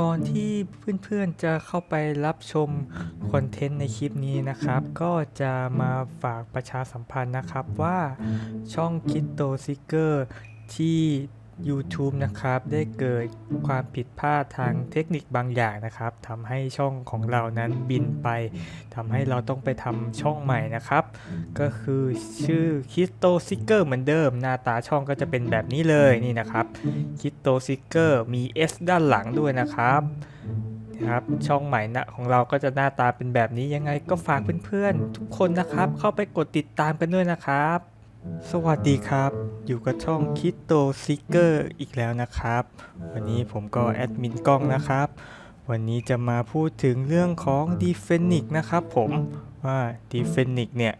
ก่อนที่เพื่อนๆจะเข้าไปรับชมคอนเทนต์ในคลิปนี้นะครับ ก็จะมาฝากประชาสัมพันธ์นะครับว่าช่องคิดโตซิกเกอร์ที่ YouTube นะครับ ได้เกิดความผิดพลาดทางเทคนิคบางอย่างนะครับทำให้ช่องของเรานั้นบินไปทำให้เราต้องไปทำช่องใหม่นะครับ ก็คือชื่อคิโตซิกเกอร์เหมือนเดิม หน้าตาช่องก็จะเป็นแบบนี้เลยนี่นะครับคิโตซิกเกอร์มี S ด้านหลังด้วยนะครับนะครับช่องใหม่นะของเราก็จะหน้าตาเป็นแบบนี้ยังไงก็ฝากเพื่อนๆทุกคนนะครับ เข้าไปกดติดตามกันด้วยนะครับ สวัสดีครับ อยู่กับช่องคิดโตซิกเกอร์อีกแล้วนะครับ วันนี้ผมก็แอดมินกล้องนะครับ วันนี้จะมาพูดถึงเรื่องของ d e f e n i c นะครับผมว่า d e f e n i c เนี่ย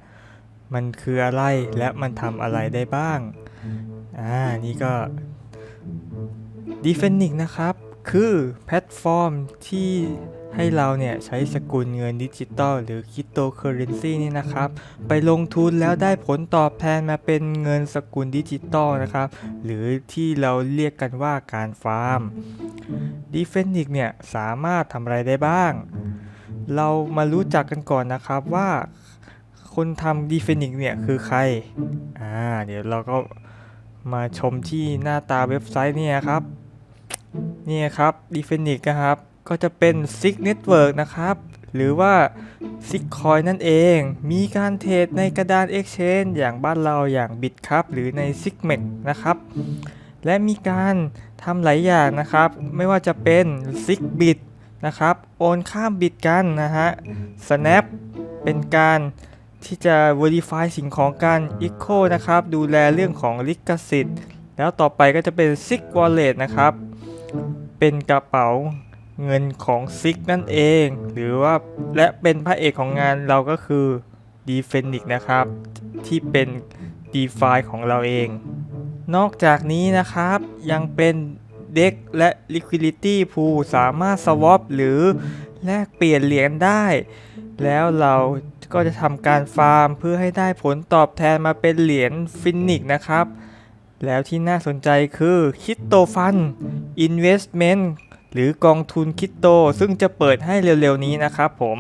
มันคืออะไรและมันทำอะไรได้บ้าง อ่า นี่ก็ d e f e n i c นะครับ คือแพลตฟอร์มที่ ให้เราเนี่ยใช้สกุลเงินดิจิตอลหรือคริปโตเคอเรนซีนี่นะครับ ไปลงทุนแล้วได้ผลตอบแทนมาเป็นเงินสกุลดิจิตอลนะครับ หรือที่เราเรียกกันว่าการฟาร์ม d e f e n i c เนี่ยสามารถทำอะไรได้บ้าง เรามารู้จักกันก่อนนะครับว่าคนทำ d e f e n i c เนี่ยคือใคร อ่า เดี๋ยวเราก็มาชมที่หน้าตาเว็บไซต์เนี่ยครับเนี่ยครับ d e f e n i c นะครับ ก็จะเป็น SIG Network นะครับ หรือว่า SIG Coin นั่นเอง มีการเทรดในกระดาน Exchange อย่างบ้านเราอย่าง Bitcup หรือใน SIGMEX นะครับ และมีการทำหลายอย่างนะครับ ไม่ว่าจะเป็น SIGBIT นะครับ โอนข้ามบิตกันนะฮะ Snap เป็นการที่จะ verify สิ่งของการ Echo นะครับ ดูแลเรื่องของลิขสิทธิ์ แล้วต่อไปก็จะเป็น SIG Wallet นะครับ เป็นกระเป๋า เงินของ SIG นั่นเอง หรือว่าและเป็นพระเอกของงานเราก็คือ d e f e n i c นะครับ ที่เป็น DeFi ของเราเอง นอกจากนี้นะครับยังเป็นเด็กและ Liquidity Pool สามารถ swap หรือแลกเปลี่ยนเหรียญได้ แล้วเราก็จะทำการฟาร์มเพื่อให้ได้ผลตอบแทนมาเป็นเหรียญฟินิกนะครับ แล้วที่น่าสนใจคือคิ t โตฟัน Investment หรือกองทุนคิ t โตซึ่งจะเปิดให้เร็วๆนี้นะครับผม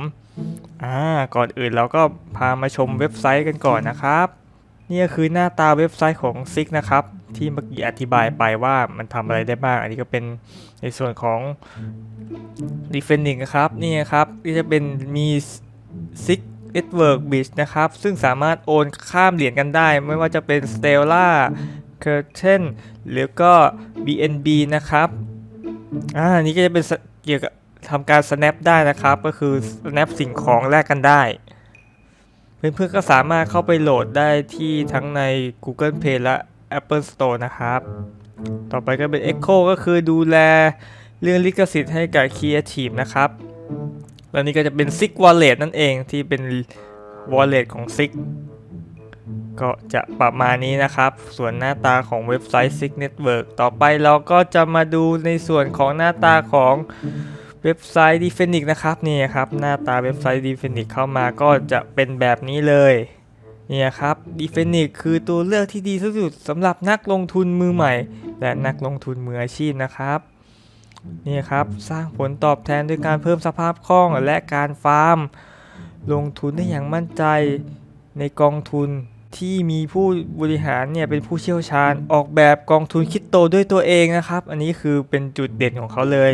อ่าก่อนอื่นเราก็พามาชมเว็บไซต์กันก่อนนะครับ นี่ก็คือหน้าตาเว็บไซต์ของ SIG นะครับ ที่เมื่อกี้อธิบายไปว่ามันทำอะไรได้บ้าง อันนี้ก็เป็นในส่วนของ Defending นะครับ นี่ครับที่จะเป็นมี SIG Network Bridge นะครับ ซึ่งสามารถโอนข้ามเหรียญกันได้ ไม่ว่าจะเป็น Stellar Curtain หรือก็ BNB นะครับ อ่านี่ก็จะเป็นเกี่ยวกับทำการ snap ได้นะครับ ก็คือ snap สิ่งของแลกกันได้ เพื่อนๆก็สามารถเข้าไปโหลดได้ที่ทั้งใน Google Play และ Apple Store นะครับ ต่อไปก็เป็น Echo ก็คือดูแลเรื่องลิขสิทธิ์ให้กับ Creative นะครับ แล้วนี่ก็จะเป็น SIG Wallet นั่นเองที่เป็น Wallet ของ SIG ก็จะประมาณนี้นะครับ ส่วนหน้าตาของเว็บไซต์ SIG Network ต่อไปเราก็จะมาดูในส่วนของหน้าตาของเว็บไซต์ d e f e n i c นะครับนี่ครับหน้าตาเว็บไซต์ d e f e n i c เข้ามาก็จะเป็นแบบนี้เลยนี่ครับ d e f e n i c คือตัวเลือกที่ดีที่สุดสำหรับนักลงทุนมือใหม่ และนักลงทุนมืออาชีพนะครับนี่ครับสร้างผลตอบแทนด้วยการเพิ่มสภาพคล่องและการฟาร์ม ลงทุนได้อย่างมั่นใจในกองทุน ที่มีผู้บริหารเนี่ยเป็นผู้เชี่ยวชาญออกแบบกองทุนคริปโตด้วยตัวเองนะครับ อันนี้คือเป็นจุดเด่นของเขาเลย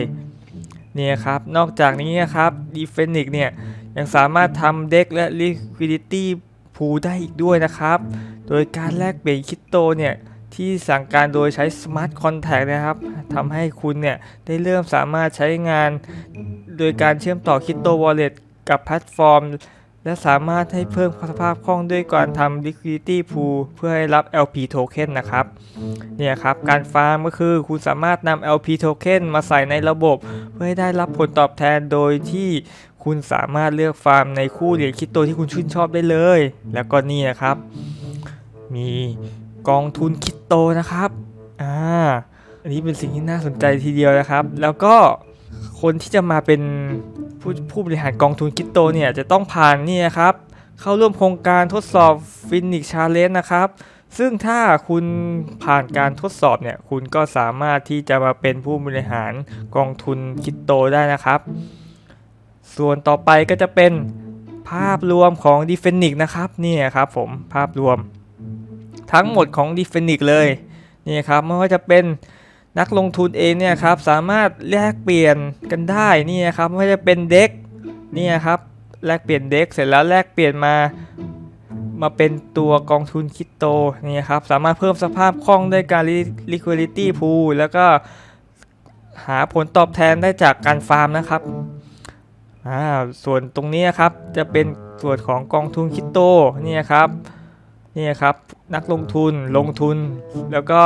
เนี่ยครับ นอกจากนี้นะครับ d e f e n i c เนี่ยยังสามารถทำเด็กและ liquidity pool ได้อีกด้วยนะครับ โดยการแลกเปลี่ยนคริปโตเนี่ยที่สั่งการโดยใช้ Smart Contract นะครับทำให้คุณเนี่ยได้เริ่มสามารถใช้งาน โดยการเชื่อมต่อ Crypto Wallet กับแพลตฟอร์ม และสามารถให้เพิ่มสภาพคล่องด้วยการทำ Liquidity Pool เพื่อให้รับ LP Token นะครับเนี่ยครับการฟาร์มก็คือคุณสามารถนำ LP Token มาใส่ในระบบ เพื่อให้ได้รับผลตอบแทนโดยที่คุณสามารถเลือกฟาร์มในคู่เหรียญคริปโตที่คุณชื่นชอบได้เลย แล้วก็นี่นะครับ มีกองทุนคริปโตนะครับอ่าอันนี้เป็นสิ่งที่น่าสนใจทีเดียวนะครับ แล้วก็ คนที่จะมาเป็นผู้ผู้บริหารกองทุนคริปโตเนี่ยจะต้องผ่านนี่นะครับ เข้าร่วมโครงการทดสอบฟินิกชาเลนจ์นะครับ ซึ่งถ้าคุณผ่านการทดสอบเนี่ยคุณก็สามารถที่จะมาเป็นผู้บริหารกองทุนคริปโตได้นะครับ ส่วนต่อไปก็จะเป็นภาพรวมของ d e f e n i x นะครับนี่ครับผมภาพรวม ทั้งหมดของ d e f e n i x เลยนี่ครับไม่ว่าจะเป็น นักลงทุนเองเนี่ยครับสามารถแลกเปลี่ยนกันได้นี่ครับไม่ว่าจะเป็นเด็กนี่ครับแลกเปลี่ยนเด็กเสร็จแล้วแลกเปลี่ยนมามาเป็นตัวกองทุนคริปโตนี่ครับสามารถเพิ่มสภาพคล่องด้วยการ liquidity pool แล้วก็หาผลตอบแทนได้จากการฟาร์มนะครับอ่าส่วนตรงนี้ครับจะเป็นส่วนของกองทุนคริปโตนี่ครับนี่ครับนักลงทุนลงทุนแล้วก็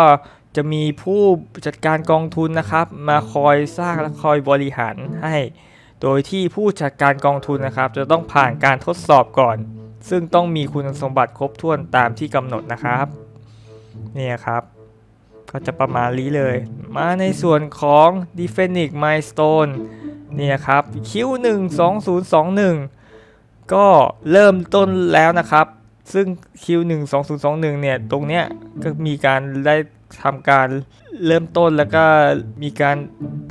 จะมีผู้จัดการกองทุนนะครับ มาคอยสร้างและคอยบริหารให้ โดยที่ผู้จัดการกองทุนนะครับ จะต้องผ่านการทดสอบก่อน ซึ่งต้องมีคุณสมบัติครบถ้วนตามที่กำหนดนะครับเนี่ยครับก็จะประมาณนี้เลย มาในส่วนของ d e f e n i x Milestone เนี่ยครับ Q1 2021 ก็เริ่มต้นแล้วนะครับ ซึ่ง Q1 2021 เนี่ย ตรงเนี้ย ก็มีการได้ทำการเริ่มต้นแล้วก็มีการ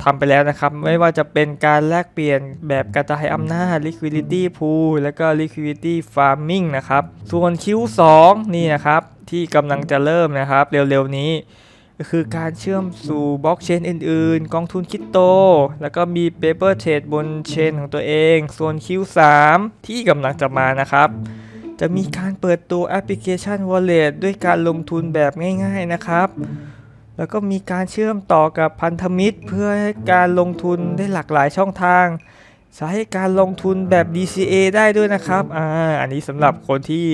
ทำไปแล้วนะครับ ไม่ว่าจะเป็นการแลกเปลี่ยนแบบกระจายอำนาจ liquidity pool แล้วก็ liquidity farming นะครับ ส่วน Q2 นี่นะครับที่กำลังจะเริ่มนะครับ เร็วๆนี้ก็คือการเชื่อมสู่บล็อกเชนอื่นๆ กองทุนคริปโต แล้วก็มี Paper Trade บนเชนของตัวเอง ส่วน Q3 ที่กำลังจะมานะครับ จะมีการเปิดตัวแอปพลิเคชัน Wallet ด้วยการลงทุนแบบง่ายๆนะครับ แล้วก็มีการเชื่อมต่อกับพันธมิตร เพื่อให้การลงทุนได้หลากหลายช่องทางใช้การลงทุนแบบ DCA ได้ด้วยนะครับ อ่า อันนี้สำหรับคนที่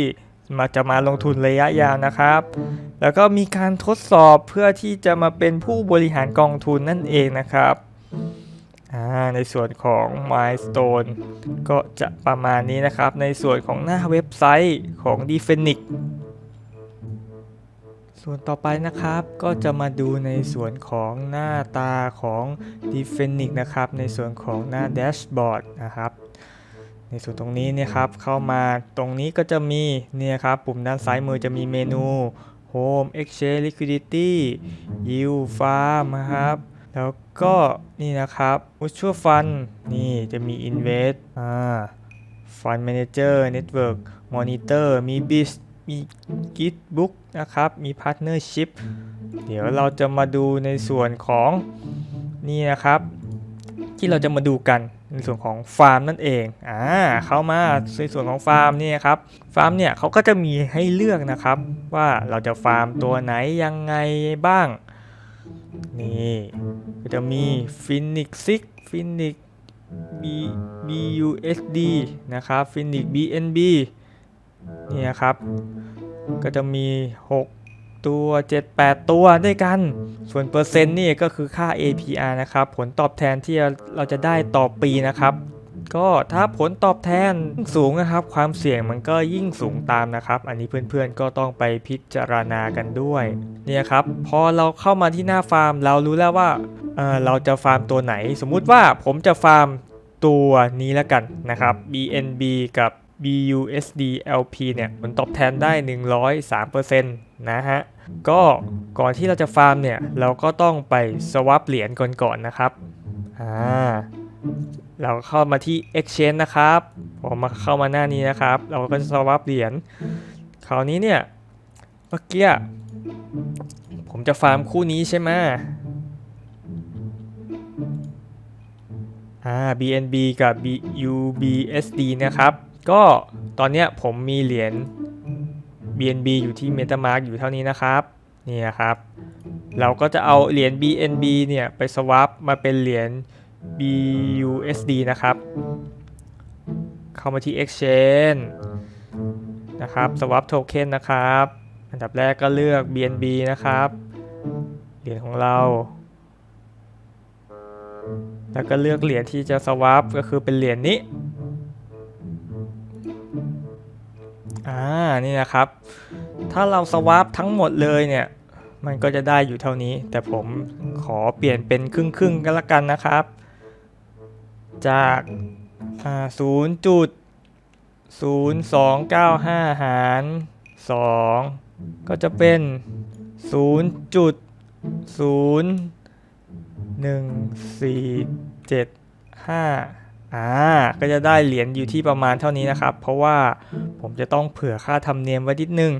มาจะมาลงทุนระยะยาวนะครับ แล้วก็มีการทดสอบเพื่อที่จะมาเป็นผู้บริหารกองทุนนั่นเองนะครับ ในส่วนของ Milestone ก็จะประมาณนี้นะครับ ในส่วนของหน้าเว็บไซต์ของ d e f e n i x ส่วนต่อไปนะครับก็จะมาดูในส่วนของหน้าตาของ d e f e n i x นะครับ ในส่วนของหน้าแดชบอร์ดนะครับ ในส่วนตรงนี้เนี่ยครับเข้ามาตรงนี้ก็จะมีเนี่ยครับปุ่มด้านซ้ายมือจะมีเมนู Home Exchange Liquidity Yield Farm นะครับ แล้วก็นี่นะครับ Mutual Fund นี่จะมี Invest อ่า Fund Manager Network Monitor มี BIS มี Gitbook นะครับ มี Partnership เดี๋ยวเราจะมาดูในส่วนของนี่นะครับ ที่เราจะมาดูกันในส่วนของฟาร์มนั่นเอง อ่า เข้ามาในส่วนของฟาร์มนี่ครับ ฟาร์มเนี่ยเขาก็จะมีให้เลือกนะครับ ว่าเราจะฟาร์มตัวไหนยังไงบ้าง นี่ก็จะมี Phoenix 6 Phoenix B BUSD นะครับ Phoenix BNB นี่นะครับ ก็จะมี 6 ตัว 7-8 ตัวด้วยกัน ส่วนเปอร์เซ็นต์นี่ก็คือค่า APR นะครับ ผลตอบแทนที่เราจะได้ต่อปีนะครับ ก็ถ้าผลตอบแทนสูงนะครับ ความเสี่ยงมันก็ยิ่งสูงตามนะครับ อันนี้เพื่อนๆก็ต้องไปพิจารณากันด้วย เนี่ยครับ พอเราเข้ามาที่หน้าฟาร์ม เรารู้แล้วว่าเเราจะฟาร์มตัวไหน สมมุติว่าผมจะฟาร์มตัวนี้แล้วกันนะครับ BNB กับ BUSD LP เนี่ยผลตอบแทนได้ 103%นะฮะ ก็ก่อนที่เราจะฟาร์มเนี่ย เราก็ต้องไปสว a p เหรียญก่อนๆนะครับ อ่า เราเข้ามาที่ Exchange นะครับพอมาเข้ามาหน้านี้นะครับ เราก็จะสว a p เหรียญคราวนี้เนี่ยเมื่อกี้ผมจะฟาร์มคู่นี้ใช่ไหมอ่า BNB กับ UBSD นะครับ ก็ตอนเนี้ยผมมีเหรียญ BNB อยู่ที่ MetaMask อยู่เท่านี้นะครับ นี่นะครับ เราก็จะเอาเหรียญ BNB เนี่ยไปสว a p มาเป็นเหรียญ BUSD นะครับ เข้ามาที่ Exchange นะครับ swap token นะครับ อันดับแรกก็เลือก BNB นะครับ เหรียญของเรา แล้วก็เลือกเหรียญที่จะ swap ก็คือเป็นเหรียญนี้ อ่า นี่นะครับ ถ้าเราสวาปทั้งหมดเลยเนี่ยมันก็จะได้อยู่เท่านี้ แต่ผมขอเปลี่ยนเป็นครึ่งครึ่งๆกันละกันนะครับ จากศูนย์จุดศูนย์สองเก้าห้าหาร2ก็จะเป็น0.01475อ่า ก็จะได้เหรียญอยู่ที่ประมาณเท่านี้นะครับ เพราะว่าผมจะต้องเผื่อค่าธรรมเนียมไว้นิดนึง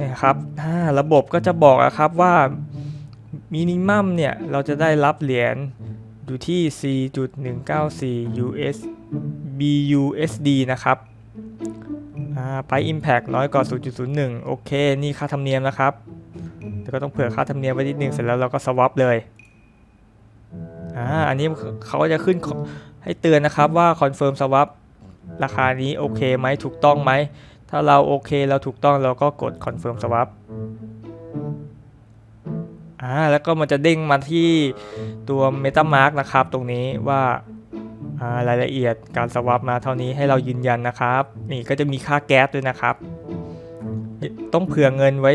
นะครับอ่าระบบก็จะบอกอะครับว่ามินิมัมเนี่ย เราจะได้รับเหรียญ อยู่ที่ 4.194 US BUSD นะครับอ่าไป Impact น้อยกว่า 0.01 โอเค นี่ค่าธรรมเนียมนะครับ แต่ก็ต้องเผื่อค่าธรรมเนียมไว้นิดนึง เสร็จแล้วเราก็ swap เลยอ่าอันนี้เขาก็จะขึ้นให้เตือนนะครับว่า confirm swap ราคานี้โอเคไหมถูกต้องไหม ถ้าเราโอเคเราถูกต้องเราก็กด confirm swap อ่าแล้วก็มันจะเด้งมาที่ตัว MetaMask นะครับ ตรงนี้ว่ารายละเอียดการสวอปมาเท่านี้ให้เรายืนยันนะครับ นี่ก็จะมีค่าแก๊สด้วยนะครับ ต้องเผื่อเงินไว้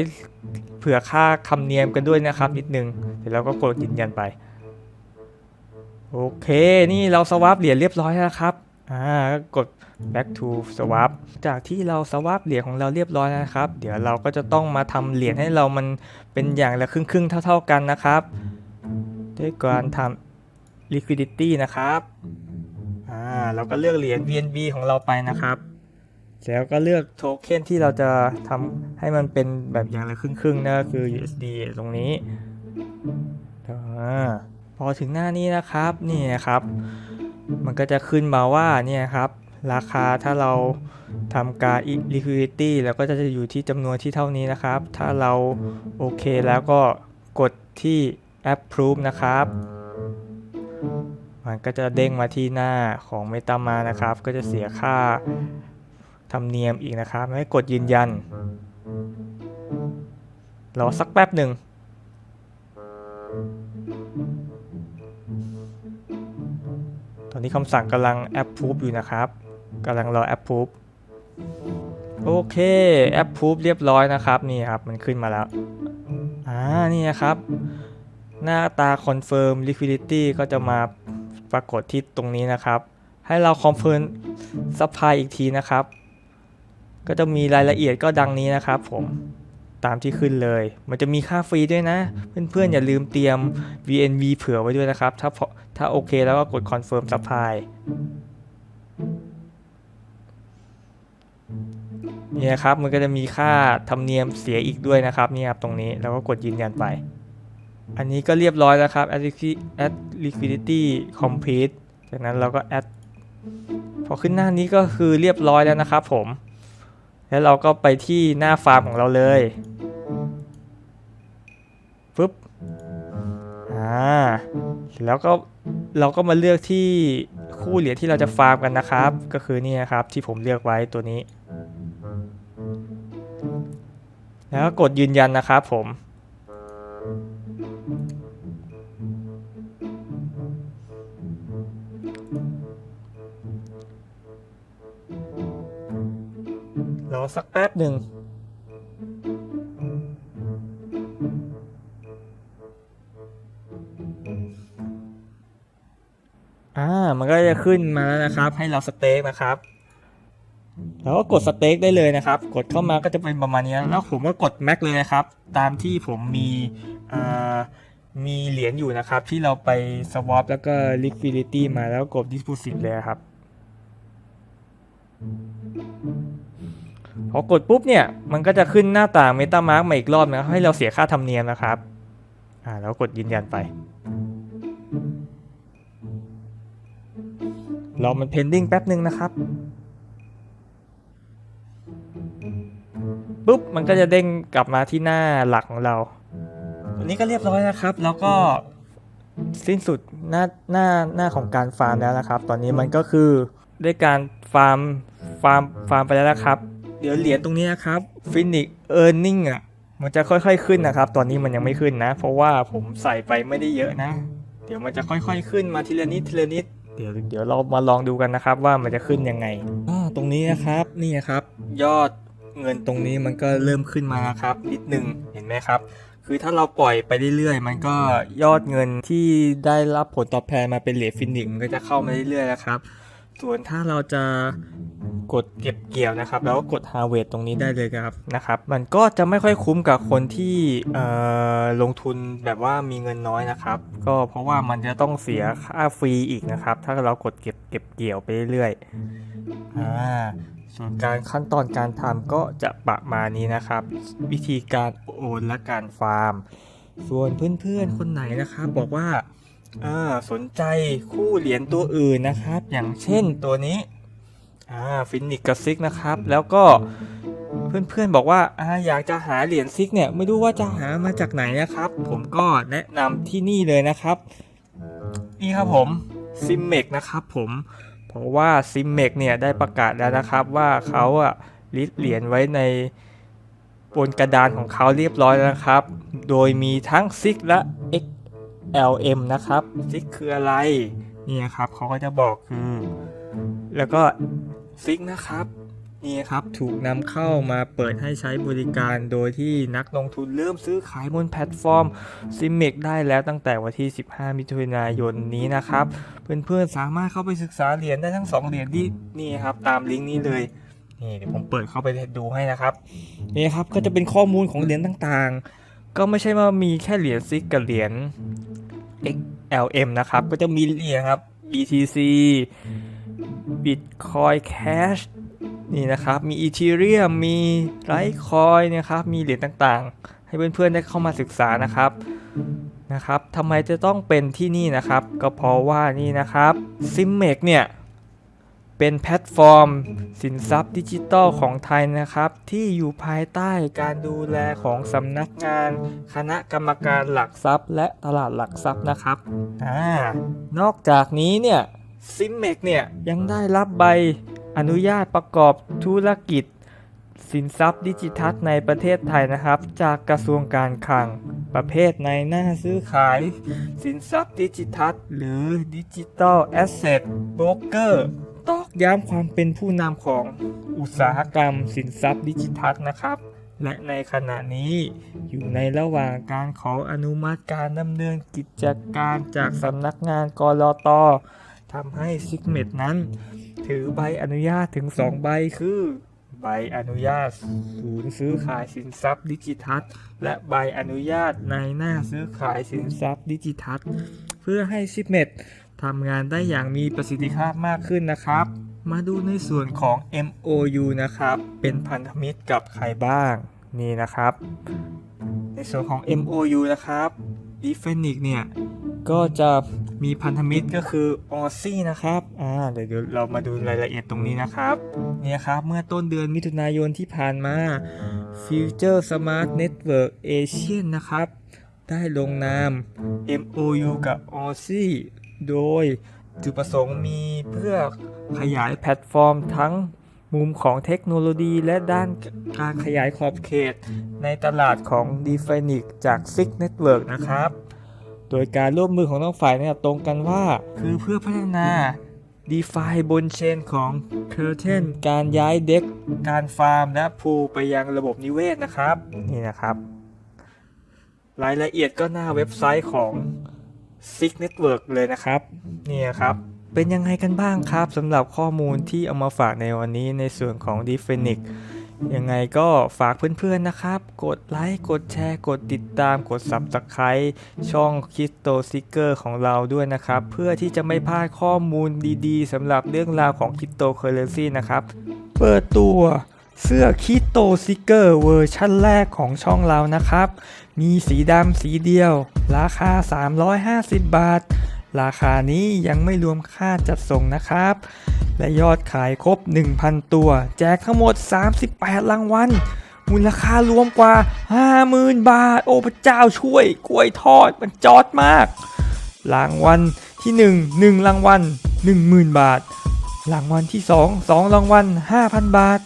เผื่อค่าคำเนียมกันด้วยนะครับ นิดนึงเดี๋ยวเราก็กดยืนยันไป โอเค นี่เราสวอปเหรียญเรียบร้อยแล้วครับอ่ากด back to swap จากที่เราสวอปเหรียญของเราเรียบร้อยแล้วนะครับ เดี๋ยวเราก็จะต้องมาทำเหรียญให้เรามันเป็นอย่างละครึ่งๆเท่า ๆกันนะครับ ด้วยการทำ liquidity นะครับอ่าเราก็เลือกเหรียญ BNB ของเราไปนะครับแล้วก็เลือกโทเค็นที่เราจะทำให้มันเป็นแบบอย่างละครึ่งๆนะคือ USD ตรงนี้อ่าพอถึงหน้านี้นะครับนี่นะครับ มันก็จะขึ้นมาว่าเนี่ยครับ ราคาถ้าเราทำการ liquidity แล้วก็จะอยู่ที่จำนวนที่เท่านี้นะครับ ถ้าเราโอเคแล้วก็กดที่ approve นะครับ มันก็จะเด้งมาที่หน้าของ MetaMa นะครับ ก็จะเสียค่าธรรมเนียมอีกนะครับ ให้กดยืนยัน รอสักแป๊บหนึ่งตอนนี้คำสั่งกำลัง approve อยู่นะครับ กำลังรอ approve โอเค approve เรียบร้อยนะครับ นี่ครับ มันขึ้นมาแล้ว อ่า นี่นะครับ หน้าตา confirm liquidity ก็จะมาปรากฏที่ตรงนี้นะครับ ให้เรา confirm supply อีกทีนะครับ ก็จะมีรายละเอียดก็ดังนี้นะครับผมตามที่ขึ้นเลย มันจะมีค่าฟรีด้วยนะ เพื่อนๆ อย่าลืมเตรียม VNV เผื่อไว้ด้วยนะครับ ถ้าพอถ้าโอเคแล้วก็กด confirm supply นี่นะครับมันก็จะมีค่าธรรมเนียมเสียอีกด้วยนะครับนี่ครับตรงนี้แล้วก็กดยืนยันไป อันนี้ก็เรียบร้อยแล้วครับ add liqui- add liquidity complete จากนั้นเราก็ add พอขึ้นหน้านี้ก็คือเรียบร้อยแล้วนะครับผม แล้วเราก็ไปที่หน้าฟาร์มของเราเลยปึ๊บอ่าแล้วก็เราก็มาเลือกที่คู่เหรียญที่เราจะฟาร์มกันนะครับ ก็คือนี่นะครับที่ผมเลือกไว้ตัวนี้ แล้วก็กดยืนยันนะครับผม รอสักแป๊บหนึ่งอ่า มันก็จะขึ้นมาแล้วนะครับ ให้เราสเต็กนะครับ แล้วก็กดสเต็กได้เลยนะครับ กดเข้ามาก็จะเป็นประมาณนี้ แล้วผมก็กดแม็กเลยนะครับ ตามที่ผมมีมีเหรียญอยู่นะครับ ที่เราไป swap แล้วก็ liquidity มาแล้วกด deposit เลยครับ พอกดปุ๊บเนี่ย มันก็จะขึ้นหน้าต่าง MetaMask มาอีกรอบนะครับให้เราเสียค่าธรรมเนียมนะครับ อ่าแล้วกดยืนยันไปรอมัน pending แป๊บหนึ่งนะครับ ปุ๊บมันก็จะเด้งกลับมาที่หน้าหลักของเราวันนี้ก็เรียบร้อยนะครับ แล้วก็สิ้นสุดหน้าหน้าหน้าของการฟาร์มแล้วนะครับ ตอนนี้มันก็คือได้การฟาร์มฟาร์มฟาร์มไปแล้วนะครับ เดี๋ยวเหรียญตรงนี้นะครับฟินิกเออร์เน็งอะมันจะค่อยๆขึ้นนะครับ ตอนนี้มันยังไม่ขึ้นนะ เพราะว่าผมใส่ไปไม่ได้เยอะนะ เดี๋ยวมันจะค่อยๆขึ้นมาทีละนิดทีละนิด เดี๋ยวเดี๋ยวเรามาลองดูกันนะครับ ว่ามันจะขึ้นยังไงอ่าตรงนี้นะครับนี่ครับ ยอด เงินตรงนี้มันก็เริ่มขึ้นมาครับนิดนึงเห็นไหมครับ คือถ้าเราปล่อยไปเรื่อยๆ มันก็ยอดเงินที่ได้รับผลตอบแทนมาเป็นเหรียญฟินิกมันก็จะเข้ามาเรื่อยๆแล้วครับ ส่วนถ้าเราจะกดเก็บเกี่ยวนะครับ แล้วก็กด harvest ตรงนี้ได้เลยครับนะครับ มันก็จะไม่ค่อยคุ้มกับคนที่ลงทุนแบบว่ามีเงินน้อยนะครับ ก็เพราะว่ามันจะต้องเสียค่าฟรีอีกนะครับ ถ้าเรากดเก็บเก็บเกี่ยวไปเรื่อยๆอ่า การขั้นตอนการทำก็จะประมาณนี้นะครับ วิธีการโอนและการฟาร์ม ส่วนเพื่อนๆคนไหนนะครับ บอกว่าสนใจคู่เหรียญตัวอื่นนะครับ อย่างเช่นตัวนี้ฟินิกกับซิกนะครับ แล้วก็เพื่อนๆบอกว่าอ่าอยากจะหาเหรียญซิกเนี่ยไม่รู้ว่าจะหามาจากไหนนะครับ ผมก็แนะนำที่นี่เลยนะครับ นี่ครับผมซิมเมกนะครับผม เพราะว่าซิมเมกเนี่ยได้ประกาศแล้วนะครับว่าเขาอะลิสต์เหรียญไว้ในบนกระดานของเขาเรียบร้อยแล้วนะครับ โดยมีทั้ง SIG และ XLM นะครับ SIG คืออะไรนี่นะครับเขาก็จะบอกคือ แล้วก็ SIG นะครับ นี่ครับถูกนำเข้ามาเปิดให้ใช้บริการโดยที่นักลงทุนเริ่มซื้อขายบนแพลตฟอร์ม s i m e x ได้แล้วตั้งแต่วันที่ 15 มิถุนายนนี้นะครับ เพื่อนๆสามารถเข้าไปศึกษาเหรียญได้ทั้ง 2 เหรียญที่นี่ครับตามลิงก์นี้เลยนี่เดี๋ยวผมเปิดเข้าไปดูให้นะครับนี่ครับก็จะเป็นข้อมูลของเหรียญต่างๆ ก็ไม่ใช่ว่ามีแค่เหรียญซิกกับเหรียญ XLM นะครับก็จะมีเหรียญครับ BTC Bitcoin Cash นี่นะครับ มี Ethereum มี Litecoin นะครับ มีเหรียญต่างๆ ให้เพื่อนๆได้เข้ามาศึกษานะครับนะครับทำไมจะต้องเป็นที่นี่นะครับ ก็เพราะว่านี่นะครับ s i m e x เนี่ยเป็นแพลตฟอร์ม สินทรัพย์ดิจิทัลของไทยนะครับ ที่อยู่ภายใต้การดูแลของสำนักงาน คณะกรรมการหลักทรัพย์ และตลาดหลักทรัพย์นะครับอ่านอกจากนี้เนี่ยซิมเมกเนี่ยยังได้รับใบ อนุญาตประกอบธุรกิจ สินทรัพย์ดิจิทัลในประเทศไทยนะครับ จากกระทรวงการคลังประเภทในหน้าซื้อขาย สินทรัพย์ดิจิทัลหรือดิจิตอลแอสเซทโบรกเกอร์ตอกย้ำความเป็นผู้นำของอุตสาหกรรมสินทรัพย์ดิจิทัลนะครับ และในขณะนี้อยู่ในระหว่างการขออนุมัติการดำเนินกิจการจากสำนักงานกรอตทำให้ซิกเมตนั้น ถือใบอนุญาตถึง 2 ใบคือ ใบอนุญาตศูนย์ซื้อขายสินทรัพย์ดิจิทัล และใบอนุญาตในหน้าซื้อขายสินทรัพย์ดิจิทัล เพื่อให้ซิปเมตทำงานได้อย่างมีประสิทธิภาพมากขึ้นนะครับ มาดูในส่วนของ MOU นะครับ เป็นพันธมิตรกับใครบ้าง นี่นะครับ ในส่วนของ MOU นะครับ d e f e n i c เนี่ย ก็จะ มีพันธมิตรก็คือ o z ซี่นะครับอ่าเดี๋ยวเดี๋ยวเรามาดูรายละเอียดตรงนี้นะครับเนี่ยครับ เมื่อต้นเดือนมิถุนายนที่ผ่านมา Future Smart Network Asian นะครับ ได้ลงนาม MOU กับ o z ซี่โดยจุดประสงค์มีเพื่อขยายแพลตฟอร์มทั้งมุมของเทคโนโลยีและด้านการขยายขอบเขตในตลาดของ d e f i n i c จาก Six Network นะครับ โดยการร่วมมือของทั้งฝ่ายเนี่ยตรงกันว่า คือเพื่อพัฒนา d e f i บนเชนของ c u r t e n การย้ายเด็ก การฟาร์มและพูไปยังระบบนิเวศนะครับ นี่นะครับ รายละเอียดก็หน้าเว็บไซต์ของ Six Network เลยนะครับ นี่ครับ เป็นยังไงกันบ้างครับสำหรับข้อมูลที่เอามาฝากในวันนี้ในส่วนของ d e f i n i c ยังไงก็ฝากเพื่อนๆนะครับ กดไลค์ กดแชร์ กดติดตาม กด Subscribe ช่อง c r y p t o s e e k e r ของเราด้วยนะครับ เพื่อที่จะไม่พลาดข้อมูลดีๆสำหรับเรื่องราวของ Cryptocurrency นะครับ เปิดตัวเสื้อ Crypto Seeker เวอร์ชั่นแรกของช่องเรานะครับ มีสีดำสีเดียว ราคา 350 บาท ราคานี้ยังไม่รวมค่าจัดส่งนะครับ และยอดขายครบ 1,000 ตัว แจกทั้งหมด 38 รางวัลมูลค่ารวมกว่า 50,000 บาท โอ้พระเจ้าช่วย กล้วยทอดมันจอดมาก รางวัลที่ 1 1 รางวัล 10,000 บาท รางวัลที่ 2 2 รางวัล 5,000 บาท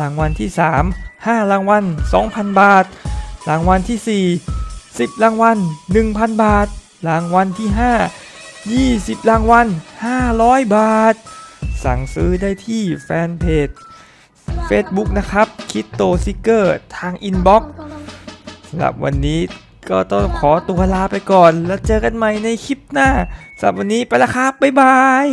รางวัลที่ 3 5 รางวัล 2,000 บาท รางวัลที่ 4 10 รางวัล 1,000 บาท รางวัลที่ 5 20 รางวัล 500 บาท สั่งซื้อได้ที่แฟนเพจ Facebook นะครับ คิดโตซิเกอร์ทางอินบ็อกซ์สำหรับวันนี้ก็ต้องขอตัวลาไปก่อน แล้วเจอกันใหม่ในคลิปหน้าสำหรับวันนี้ไปละครับ บ๊ายบาย